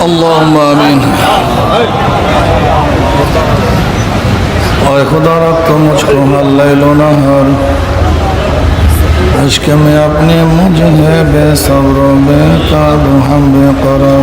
اللهم آمين اے خدا رب تو مجھ کو ہر لیل و نہر عشق میں اپنے مجھ ہے بے صبر و بے قاب ہم بے قرار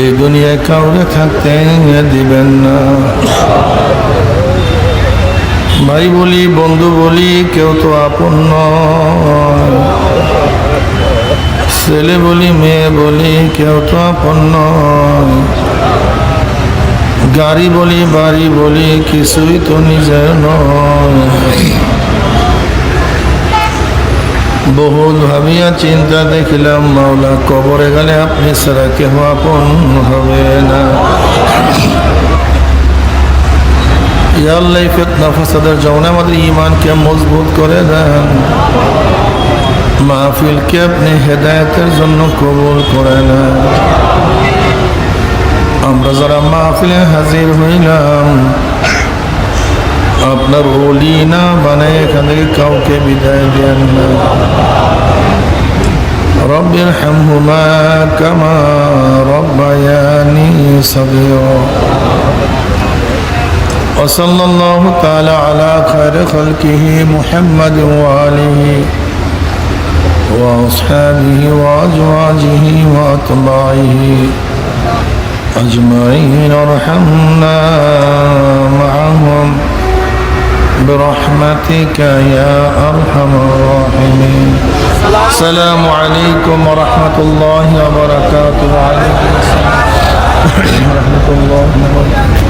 এই দুনিয়ায় কাউরে থাকতে দিবেন না। ভাই বলি, বন্ধু বলি, কেউ তো আপন ছেলে বলি, মেয়ে বলি, কেউ তো আপন গাড়ি বলি, বাড়ি বলি, কিছুই তো নিজের নয়। বহুত ভাবিয়া চিন্তা দেখিলাম, মাওলা কবরে গেলে আপনি ছাড়া কেহ আপন হবে না। ইয়াল্লাই ফেতনা ফাসাদের জমনে আমাদের ইমানকে মজবুত করে দেন। মাহফিলকে আপনি হেদায়তের জন্য কবুল করে নেন। আমরা যারা মাহফিলে হাজির হইলাম আপনার ওলি না বানাই এখান থেকে কাউকে বিদায় দেন না رب ارحمهما كما ربياني صغيرا وصلى الله تعالى على خير خلقه محمد وآله وأصحابه وأزواجه وأتباعه أجمعين ارحمنا معهم برحمتك يا أرحم الراحمين. السلام عليكم ورحمة الله وبركاته. وعليكم السلام ورحمة الله وبركاته.